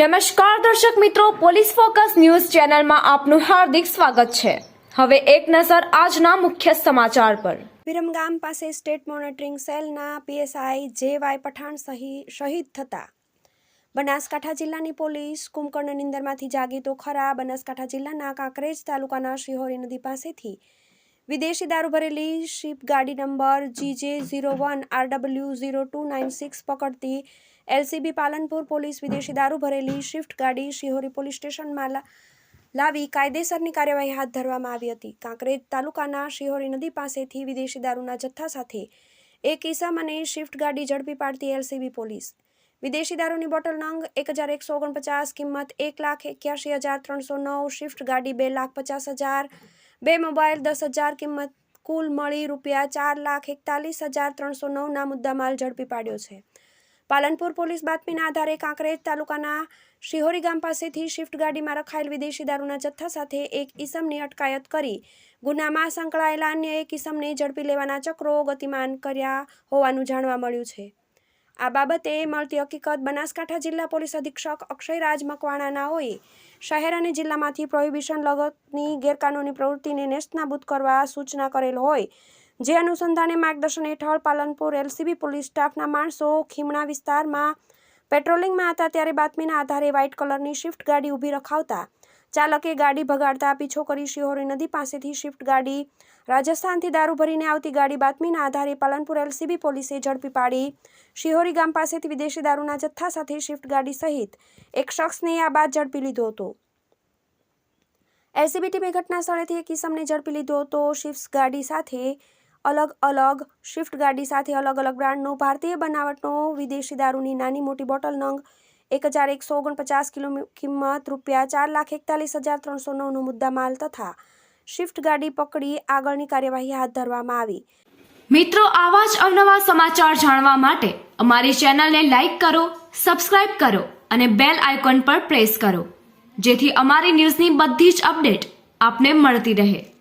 નમસ્કાર દર્શક મિત્રો, પોલીસ ફોકસ ન્યૂઝ ચેનલમાં આપનું હાર્દિક સ્વાગત છે. હવે એક નજર આજના મુખ્ય સમાચાર પર. વિરમગામ પાસે સ્ટેટ મોનિટરિંગ સેલના પીએસઆઈ જે વાય પઠાણ શહીદ થતા. બનાસકાંઠા જિલ્લાની પોલીસ કુંભકર્ણ નિંદરમાંથી જાગી તો ખરા. બનાસકાંઠા જિલ્લાના કાંકરેજ તાલુકાના શિહોરી નદી પાસેથી વિદેશી દારૂ ભરેલી શિપ ગાડી number GJ zero one RW zero two nine six પકડતી LCB Palanpur police વિદેશી દારૂ ભરેલી શિફ્ટ ગાડી શિહોરી પોલીસ સ્ટેશનમાં લાવી કાયદેસરની કાર્યવાહી હાથ ધરવામાં આવી હતી. કાંકરેજ તાલુકાના શિહોરી નદી પાસેથી વિદેશી દારૂના જથ્થા સાથે એક ઈસમ અને શિફ્ટ ગાડી ઝડપી પાડતી એલસીબી પોલીસ. વિદેશી દારૂની બોટલ નંગ એક હજાર એકસો ઓગણપચાસ કિંમત એક લાખ એક્યાસી હજાર ત્રણસો નવ, શિફ્ટ ગાડી બે લાખ પચાસ હજાર બે મોબાઈલ, દસ હજાર કિંમત, કુલ મળી રૂપિયા ચાર લાખ એકતાલીસ હજાર ત્રણસો નવના મુદ્દામાલ ઝડપી પાડ્યો છે. પાલનપુર પોલીસ બાતમીના આધારે કાંકરેજ તાલુકાના શિહોરી ગામ પાસેથી શિફ્ટ ગાડીમાં રખાયેલ વિદેશી દારૂના જથ્થા સાથે એક ઈસમની અટકાયત કરી ગુનામાં સંકળાયેલા અન્ય એક ઈસમને ઝડપી લેવાના ચક્રો ગતિમાન કર્યા હોવાનું જાણવા મળ્યું છે. આ બાબતે મળતી હકીકત બનાસકાંઠા જિલ્લા પોલીસ અધિક્ષક અક્ષયરાજ મકવાણાનાઓએ શહેર અને જિલ્લામાંથી પ્રોહિબિશન લગતની ગેરકાનૂની પ્રવૃત્તિને નેસ્તનાબૂદ કરવા સૂચના કરેલ હોય, જે અનુસંધાને માર્ગદર્શન હેઠળ પાલનપુર એલસીબી પોલીસ સ્ટાફના માણસો ખીમણા વિસ્તારમાં પેટ્રોલિંગમાં હતા ત્યારે બાતમીના આધારે વ્હાઇટ કલરની શિફ્ટ ગાડી ઊભી રખાવતા ચાલકે ગાડી ભગાડતા પીછો કરી શિહોરી નદી પાસેથી શિફ્ટ ગાડી. રાજસ્થાનથી દારૂ ભરીને આવતી ગાડી બાતમીના આધારે પાલનપુર એલસીબી પોલીસે ઝડપી પાડી. શિહોરી ગામ પાસેથી વિદેશી દારૂના જથ્થા સાથે શિફ્ટ ગાડી સહિત એક શખ્સને આ બાદ ઝડપી લીધો હતો. એલસીબી ટીમે ઘટના સ્થળેથી એક કિસમને ઝડપી લીધો હતો. શિફ્ટ ગાડી સાથે અલગ અલગ શિફ્ટ ગાડી સાથે અલગ અલગ બ્રાન્ડનો ભારતીય બનાવટનો વિદેશી દારૂની નાની મોટી બોટલ નંગ એક હજાર એકસો ઓગણપચાસ કિલો કિંમત રૂપિયા ચાર લાખ એકતાલીસ હજાર ત્રણસો નવનો મુદ્દામાલ તથા શિફ્ટ ગાડી પકડી આગળની કાર્યવાહી હાથ ધરવામાં આવી. મિત્રો, આવા જ અવનવા સમાચાર જાણવા માટે અમારી ચેનલને લાઈક કરો, સબસ્ક્રાઇબ કરો અને બેલ આઇકોન પર પ્રેસ કરો, જેથી અમારી ન્યૂઝની બધી જ અપડેટ આપને મળતી રહે.